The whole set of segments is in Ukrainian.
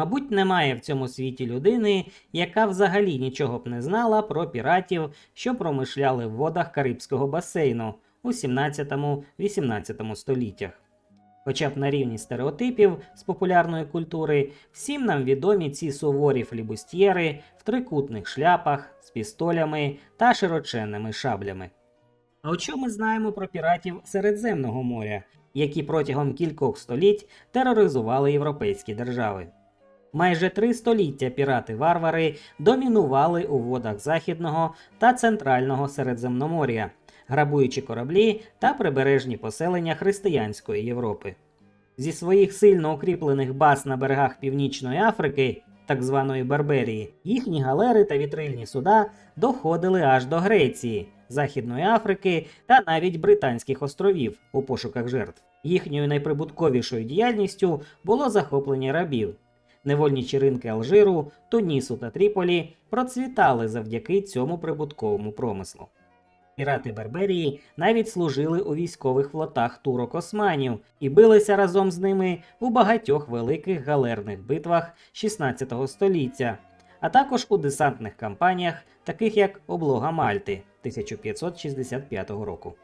Мабуть, немає в цьому світі людини, яка взагалі нічого б не знала про піратів, що промишляли в водах Карибського басейну у 17-18 століттях. Хоча б на рівні стереотипів з популярної культури, всім нам відомі ці суворі флібустьєри в трикутних шляпах з пістолями та широченними шаблями. А от що ми знаємо про піратів Середземного моря, які протягом кількох століть тероризували європейські держави? Майже три століття пірати-варвари домінували у водах Західного та Центрального Середземномор'я, грабуючи кораблі та прибережні поселення християнської Європи. Зі своїх сильно укріплених баз на берегах Північної Африки, так званої Барберії, їхні галери та вітрильні суда доходили аж до Греції, Західної Африки та навіть Британських островів у пошуках жертв. Їхньою найприбутковішою діяльністю було захоплення рабів. Невольничі ринки Алжиру, Тунісу та Тріполі процвітали завдяки цьому прибутковому промислу. Пірати Берберії навіть служили у військових флотах турок османів і билися разом з ними у багатьох великих галерних битвах 16 століття, а також у десантних кампаніях, таких як Облога Мальти 1565 року.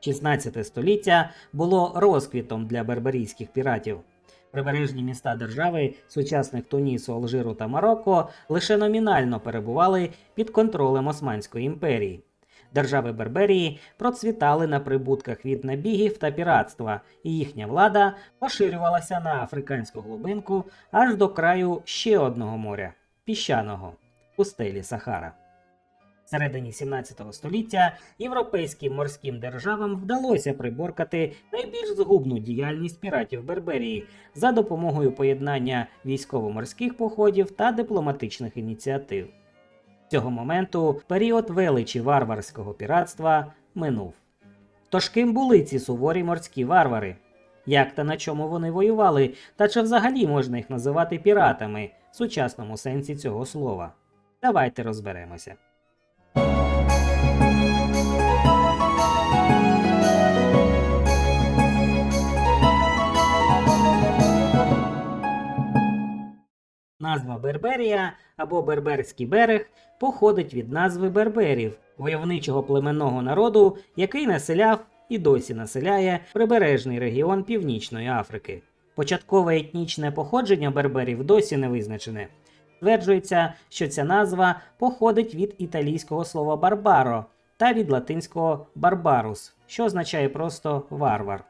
16 століття було розквітом для берберійських піратів. Прибережні міста держави сучасних Тунісу, Алжиру та Марокко лише номінально перебували під контролем Османської імперії. Держави Берберії процвітали на прибутках від набігів та піратства, і їхня влада поширювалася на африканську глибинку аж до краю ще одного моря піщаного пустелі Сахара. Середині 17 століття європейським морським державам вдалося приборкати найбільш згубну діяльність піратів Берберії за допомогою поєднання військово-морських походів та дипломатичних ініціатив. З цього моменту період величі варварського піратства минув. Тож ким були ці суворі морські варвари? Як та на чому вони воювали, та чи взагалі можна їх називати піратами в сучасному сенсі цього слова? Давайте розберемося. Назва Берберія або Берберський берег походить від назви берберів, войовничого племенного народу, який населяв і досі населяє прибережний регіон Північної Африки. Початкове етнічне походження берберів досі не визначене. Стверджується, що ця назва походить від італійського слова барбаро та від латинського барбарус, що означає просто варвар.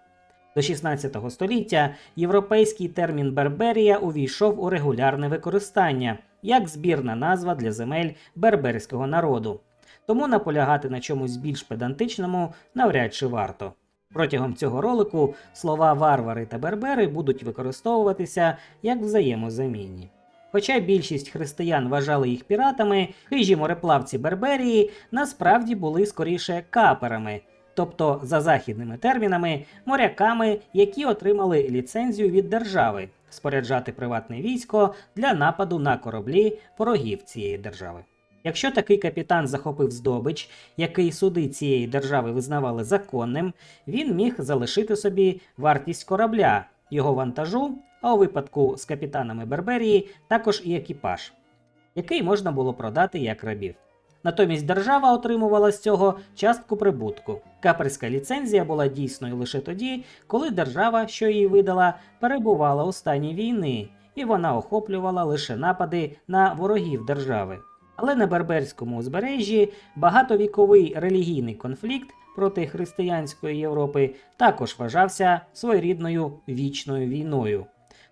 До 16 століття європейський термін Берберія увійшов у регулярне використання як збірна назва для земель берберського народу. Тому наполягати на чомусь більш педантичному навряд чи варто. Протягом цього ролику слова варвари та бербери будуть використовуватися як взаємозамінні. Хоча більшість християн вважали їх піратами, хижі мореплавці Берберії насправді були скоріше каперами, тобто за західними термінами, моряками, які отримали ліцензію від держави споряджати приватне військо для нападу на кораблі ворогів цієї держави. Якщо такий капітан захопив здобич, який суди цієї держави визнавали законним, він міг залишити собі вартість корабля, його вантажу, а у випадку з капітанами Берберії також і екіпаж, який можна було продати як рабів. Натомість держава отримувала з цього частку прибутку. Каперська ліцензія була дійсною лише тоді, коли держава, що її видала, перебувала у стані війни, і вона охоплювала лише напади на ворогів держави. Але на Берберському узбережжі багатовіковий релігійний конфлікт проти християнської Європи також вважався своєрідною вічною війною.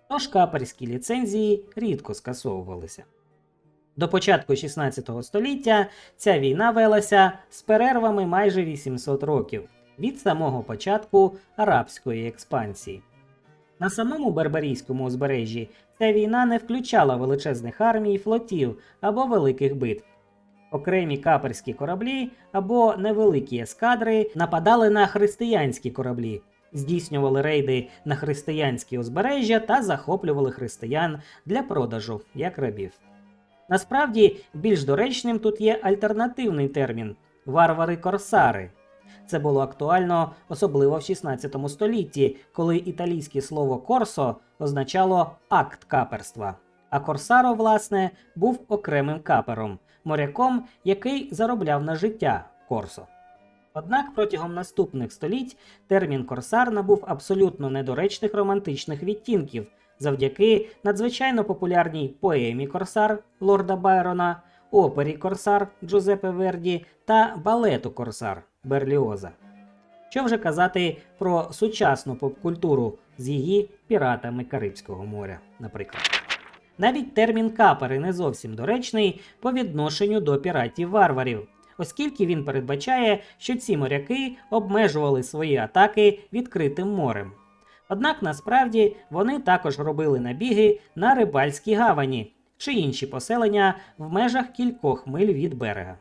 Тож каперські ліцензії рідко скасовувалися. До початку 16 століття ця війна велася з перервами майже 800 років від самого початку арабської експансії. На самому Берберійському узбережжі ця війна не включала величезних армій, флотів або великих битв. Окремі каперські кораблі або невеликі ескадри нападали на християнські кораблі, здійснювали рейди на християнські узбережжя та захоплювали християн для продажу як рабів. Насправді, більш доречним тут є альтернативний термін варвари-корсари. Це було актуально особливо в 16 столітті, коли італійське слово корсо означало акт каперства. А Корсаро, власне, був окремим капером, моряком, який заробляв на життя Корсо. Однак протягом наступних століть термін корсар набув абсолютно недоречних романтичних відтінків завдяки надзвичайно популярній поемі Корсар Лорда Байрона, опері Корсар Джузеппе Верді та балету Корсар Берліоза. Що вже казати про сучасну поп-культуру з її піратами Карибського моря, наприклад. Навіть термін капери не зовсім доречний по відношенню до піратів-варварів, оскільки він передбачає, що ці моряки обмежували свої атаки відкритим морем. Однак насправді вони також робили набіги на рибальські гавані чи інші поселення в межах кількох миль від берега.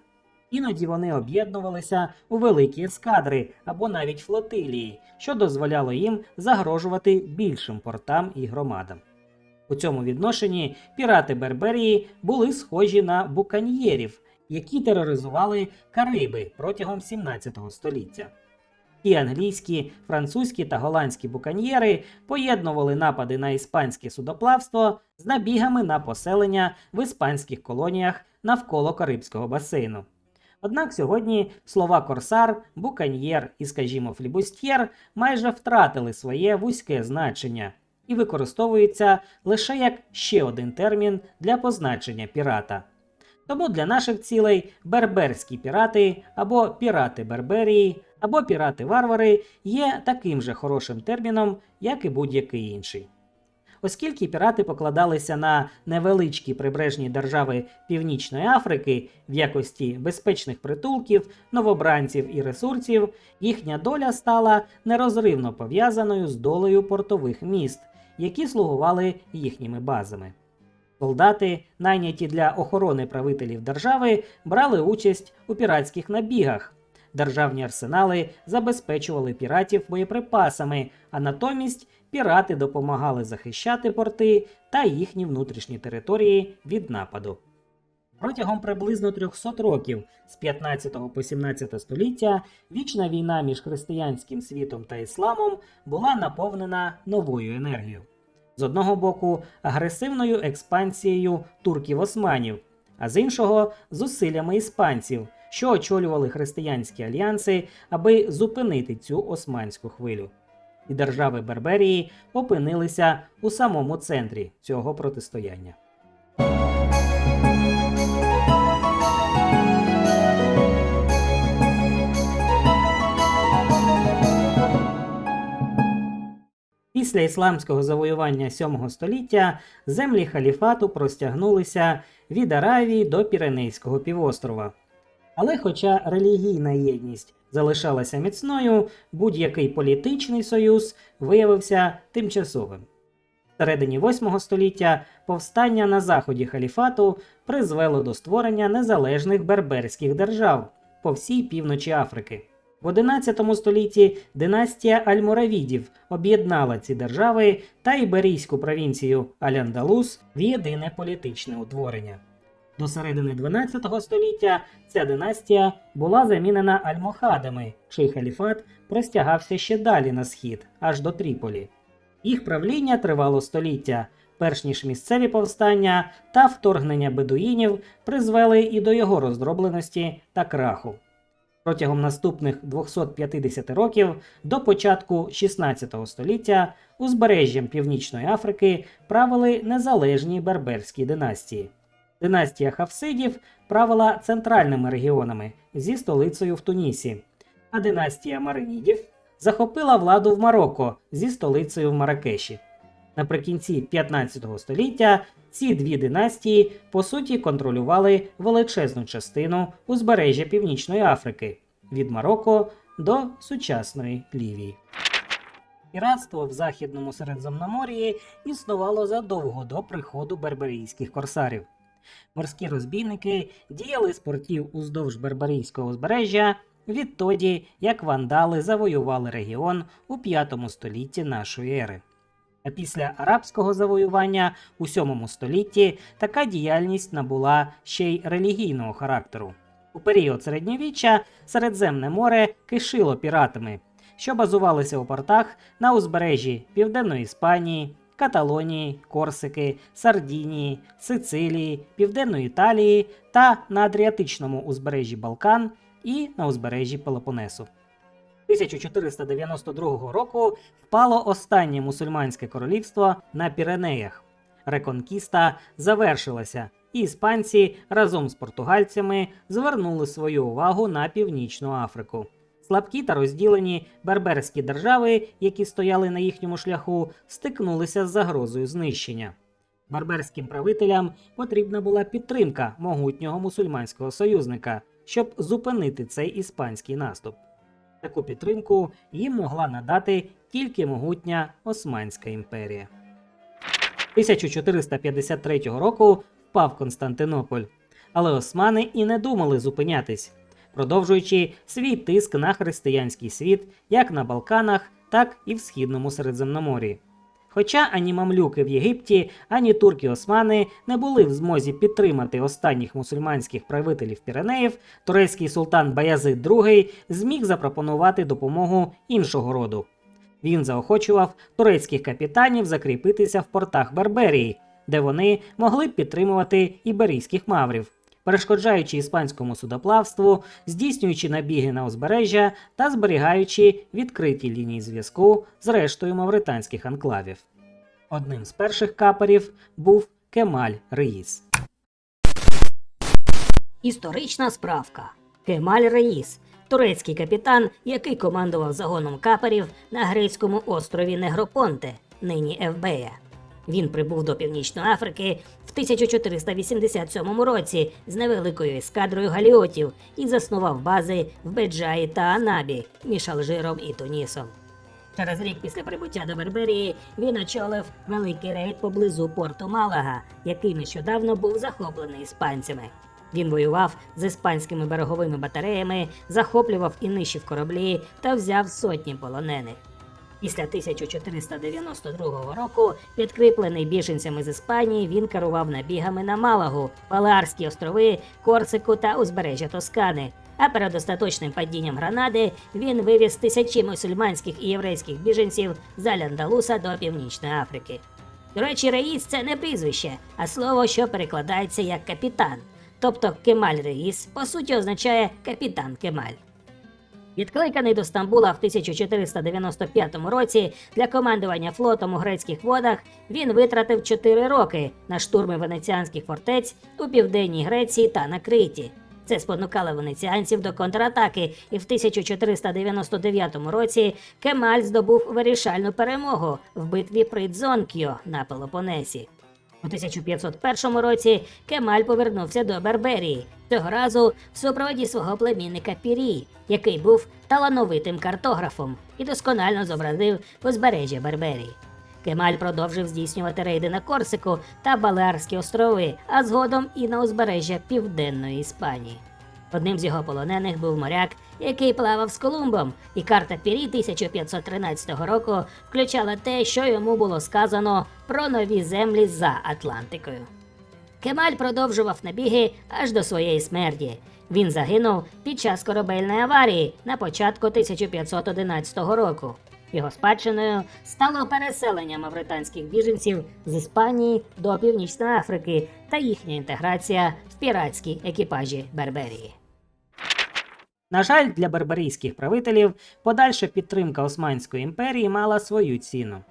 Іноді вони об'єднувалися у великі ескадри або навіть флотилії, що дозволяло їм загрожувати більшим портам і громадам. У цьому відношенні пірати Берберії були схожі на буканьєрів, які тероризували Кариби протягом 17 століття. Ті англійські, французькі та голландські буканьєри поєднували напади на іспанське судоплавство з набігами на поселення в іспанських колоніях навколо Карибського басейну. Однак сьогодні слова корсар, буканьєр і, скажімо, флібустьєр майже втратили своє вузьке значення і використовуються лише як ще один термін для позначення пірата. Тому для наших цілей берберські пірати або пірати Берберії, або пірати-варвари є таким же хорошим терміном, як і будь-який інший. Оскільки пірати покладалися на невеличкі прибережні держави Північної Африки в якості безпечних притулків, новобранців і ресурсів, їхня доля стала нерозривно пов'язаною з долею портових міст, які слугували їхніми базами. Солдати, найняті для охорони правителів держави, брали участь у піратських набігах. Державні арсенали забезпечували піратів боєприпасами, а натомість пірати допомагали захищати порти та їхні внутрішні території від нападу. Протягом приблизно 300 років з 15 по 17 століття вічна війна між християнським світом та ісламом була наповнена новою енергією. З одного боку, агресивною експансією турків-османів, а з іншого зусиллями іспанців, що очолювали християнські альянси, аби зупинити цю османську хвилю. І держави Берберії опинилися у самому центрі цього протистояння. Після ісламського завоювання 7 століття землі халіфату простягнулися від Аравії до Піренейського півострова. Але хоча релігійна єдність залишалася міцною, будь-який політичний союз виявився тимчасовим. В середині 8 століття повстання на заході халіфату призвело до створення незалежних берберських держав по всій півночі Африки. В 11 столітті династія Альморавідів об'єднала ці держави та іберійську провінцію Аляндалус в єдине політичне утворення. До середини 12 століття ця династія була замінена альмохадами, чий халіфат простягався ще далі на схід, аж до Тріполі. Їх правління тривало століття, перш ніж місцеві повстання та вторгнення бедуїнів призвели і до його роздробленості та краху. Протягом наступних 250 років до початку 16 століття узбережжям Північної Африки правили незалежні берберські династії. Династія Хавсидів правила центральними регіонами зі столицею в Тунісі, а династія Маринідів захопила владу в Марокко зі столицею в Маракеші. Наприкінці 15 століття ці дві династії по суті контролювали величезну частину узбережжя Північної Африки від Марокко до сучасної Лівії. Піратство в Західному Середземномор'ї існувало задовго до приходу берберійських корсарів. Морські розбійники діяли з портів уздовж Берберійського узбережжя відтоді, як вандали завоювали регіон у 5 столітті нашої ери. А після арабського завоювання у 7 столітті така діяльність набула ще й релігійного характеру. У період середньовіччя Середземне море кишило піратами, що базувалися у портах на узбережжі Південної Іспанії, Каталонії, Корсики, Сардінії, Сицилії, Південної Італії та на Адріатичному узбережжі Балкан і на узбережжі Пелопонесу. 1492 року впало останнє мусульманське королівство на Піренеях. Реконкіста завершилася, і іспанці разом з португальцями звернули свою увагу на північну Африку. Слабкі та розділені берберські держави, які стояли на їхньому шляху, стикнулися з загрозою знищення. Берберським правителям потрібна була підтримка могутнього мусульманського союзника, щоб зупинити цей іспанський наступ. Таку підтримку їм могла надати тільки могутня Османська імперія. 1453 року впав Константинополь, але османи і не думали зупинятись, продовжуючи свій тиск на християнський світ як на Балканах, так і в східному Середземномор'ї. Хоча ані мамлюки в Єгипті, ані турки-османи не були в змозі підтримати останніх мусульманських правителів Піренеїв, турецький султан Баязид II зміг запропонувати допомогу іншого роду. Він заохочував турецьких капітанів закріпитися в портах Берберії, де вони могли б підтримувати іберійських маврів, перешкоджаючи іспанському судоплавству, здійснюючи набіги на узбережжя та зберігаючи відкриті лінії зв'язку з рештою мавританських анклавів. Одним з перших каперів був Кемаль Реїс. Історична справка. Кемаль Реїс, турецький капітан, який командував загоном каперів на грецькому острові Негропонте, нині Евбея. Він прибув до Північної Африки в 1487 році з невеликою ескадрою галіотів і заснував бази в Беджаї та Анабі між Алжиром і Тунісом. Через рік після прибуття до Берберії він очолив великий рейд поблизу порту Малага, який нещодавно був захоплений іспанцями. Він воював з іспанськими береговими батареями, захоплював і нищив кораблі та взяв сотні полонених. Після 1492 року, підкріплений біженцями з Іспанії, він керував набігами на Малагу, Балеарські острови, Корсику та узбережжя Тоскани. А перед остаточним падінням Гранади він вивіз тисячі мусульманських і єврейських біженців з Аль-Андалуса до Північної Африки. До речі, Реїс це не прізвище, а слово, що перекладається як капітан. Тобто Кемаль Реїс по суті означає капітан Кемаль. Відкликаний до Стамбула в 1495 році для командування флотом у грецьких водах, він витратив 4 роки на штурми венеціанських фортець у південній Греції та на Криті. Це спонукало венеціанців до контратаки, і в 1499 році Кемаль здобув вирішальну перемогу в битві при Дзонкіо на Пелопонесі. У 1501 році Кемаль повернувся до Барберії, цього разу в супроводі свого племінника Пірі, який був талановитим картографом і досконально зобразив узбережжя Барберії. Кемаль продовжив здійснювати рейди на Корсику та Балеарські острови, а згодом і на узбережжя Південної Іспанії. Одним з його полонених був моряк, який плавав з Колумбом, і карта Пірі 1513 року включала те, що йому було сказано про нові землі за Атлантикою. Кемаль продовжував набіги аж до своєї смерті. Він загинув під час корабельної аварії на початку 1511 року. Його спадщиною стало переселення мавританських біженців з Іспанії до Північної Африки та їхня інтеграція в піратські екіпажі Берберії. На жаль, для берберійських правителів подальша підтримка Османської імперії мала свою ціну.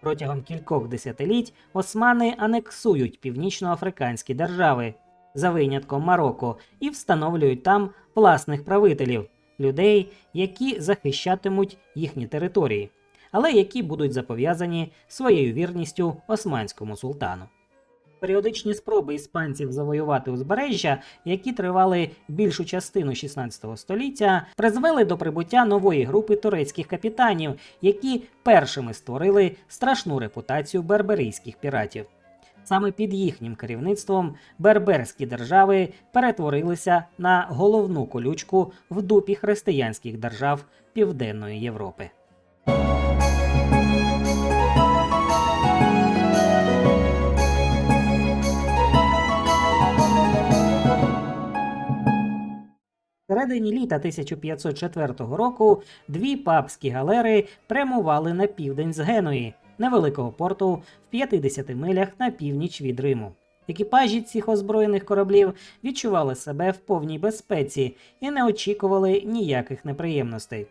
Протягом кількох десятиліть османи анексують північноафриканські держави за винятком Марокко і встановлюють там власних правителів, людей, які захищатимуть їхні території, але які будуть запов'язані своєю вірністю османському султану. Періодичні спроби іспанців завоювати узбережжя, які тривали більшу частину 16 століття, призвели до прибуття нової групи турецьких капітанів, які першими створили страшну репутацію берберійських піратів. Саме під їхнім керівництвом берберські держави перетворилися на головну колючку в дупі християнських держав Південної Європи. Середині літа 1504 року дві папські галери прямували на південь з Геної, невеликого порту в 50 милях на північ від Риму. Екіпажі цих озброєних кораблів відчували себе в повній безпеці і не очікували ніяких неприємностей.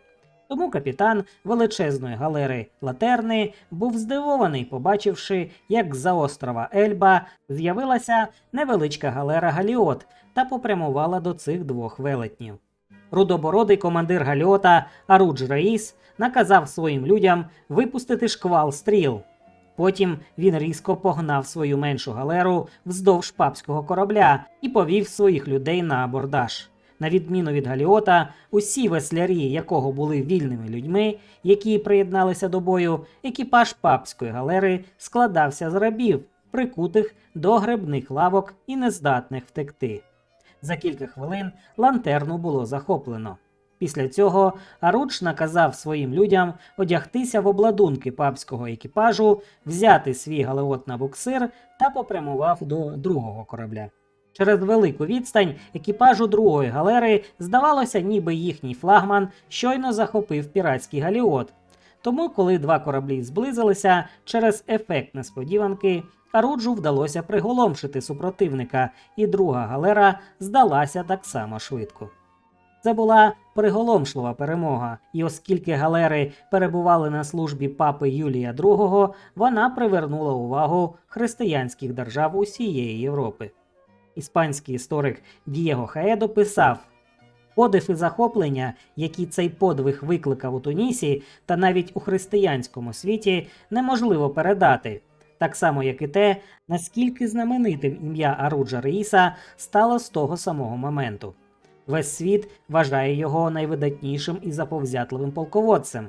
Тому капітан величезної галери Латерни був здивований, побачивши, як з-за острова Ельба з'явилася невеличка галера Галіот та попрямувала до цих двох велетнів. Рудобородий командир Галіота Арудж Раїс наказав своїм людям випустити шквал стріл. Потім він різко погнав свою меншу галеру вздовж папського корабля і повів своїх людей на абордаж. На відміну від Галіота, усі веслярі, якого були вільними людьми, які приєдналися до бою, екіпаж папської галери складався з рабів, прикутих до гребних лавок і нездатних втекти. За кілька хвилин лантерну було захоплено. Після цього Аруч наказав своїм людям одягтися в обладунки папського екіпажу, взяти свій галеот на буксир та попрямував до другого корабля. Через велику відстань екіпажу другої галери здавалося, ніби їхній флагман щойно захопив піратський галіот. Тому, коли два кораблі зблизилися через ефект несподіванки, Аруджу вдалося приголомшити супротивника, і друга галера здалася так само швидко. Це була приголомшлива перемога, і оскільки галери перебували на службі папи Юлія II, вона привернула увагу християнських держав усієї Європи. Іспанський історик Дієго Хаедо писав: подив і захоплення, які цей подвиг викликав у Тунісі та навіть у християнському світі, неможливо передати. Так само, як і те, наскільки знаменитим ім'я Аруджа Реїса стало з того самого моменту. Весь світ вважає його найвидатнішим і заповзятливим полководцем.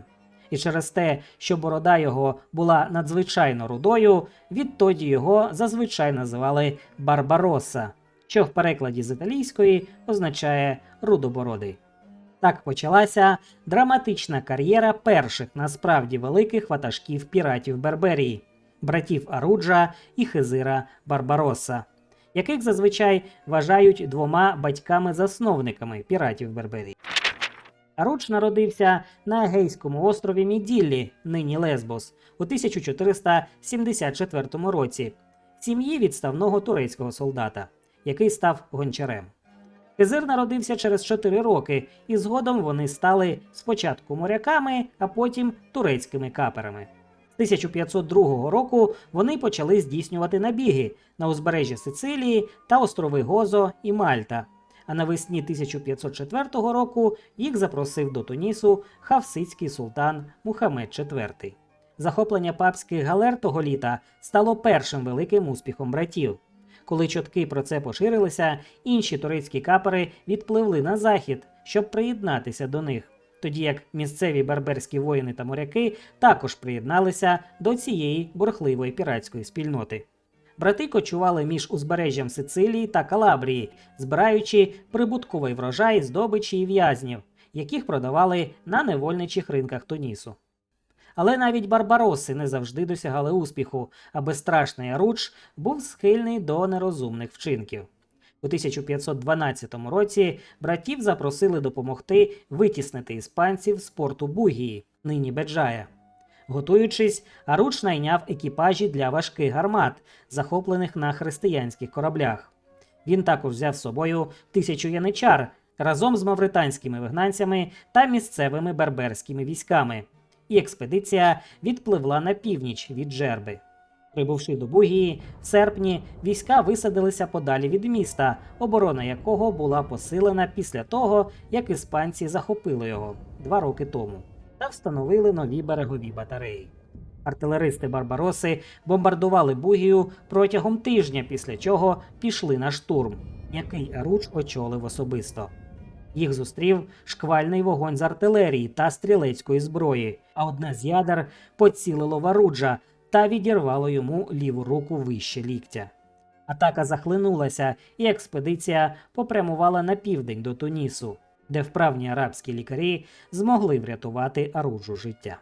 І через те, що борода його була надзвичайно рудою, відтоді його зазвичай називали Барбаросса, що в перекладі з італійської означає рудобородий. Так почалася драматична кар'єра перших насправді великих ватажків піратів Берберії, братів Аруджа і Хизира Барбаросса, яких зазвичай вважають двома батьками-засновниками піратів Берберії. Аруч народився на Егейському острові Міділлі, нині Лесбос, у 1474 році, сім'ї відставного турецького солдата, який став гончарем. Хизир народився через 4 роки, і згодом вони стали спочатку моряками, а потім турецькими каперами. З 1502 року вони почали здійснювати набіги на узбережжя Сицилії та острови Гозо і Мальта. А навесні 1504 року їх запросив до Тунісу хавсицький султан Мухаммед IV. Захоплення папських галер того літа стало першим великим успіхом братів. Коли чутки про це поширилися, інші турецькі капери відпливли на захід, щоб приєднатися до них, тоді як місцеві барберські воїни та моряки також приєдналися до цієї бурхливої піратської спільноти. Брати кочували між узбережжям Сицилії та Калабрії, збираючи прибутковий врожай здобичі і в'язнів, яких продавали на невольничих ринках Тунісу. Але навіть барбароси не завжди досягали успіху, а безстрашний Аруч був схильний до нерозумних вчинків. У 1512 році братів запросили допомогти витіснити іспанців з порту Бугії, нині Беджая. Готуючись, Аруч найняв екіпажі для важких гармат, захоплених на християнських кораблях. Він також взяв з собою тисячу яничар разом з мавританськими вигнанцями та місцевими берберськими військами, і експедиція відпливла на північ від Джерби. Прибувши до Бугії, в серпні війська висадилися подалі від міста, оборона якого була посилена після того, як іспанці захопили його два роки тому, та встановили нові берегові батареї. Артилеристи Барбароси бомбардували Бугію протягом тижня, після чого пішли на штурм, який Аруч очолив особисто. Їх зустрів шквальний вогонь з артилерії та стрілецької зброї, а одне з ядер поцілило в Аруджа та відірвало йому ліву руку вище ліктя. Атака захлинулася, і експедиція попрямувала на південь до Тунісу, де вправні арабські лікарі змогли врятувати Аруджу життя.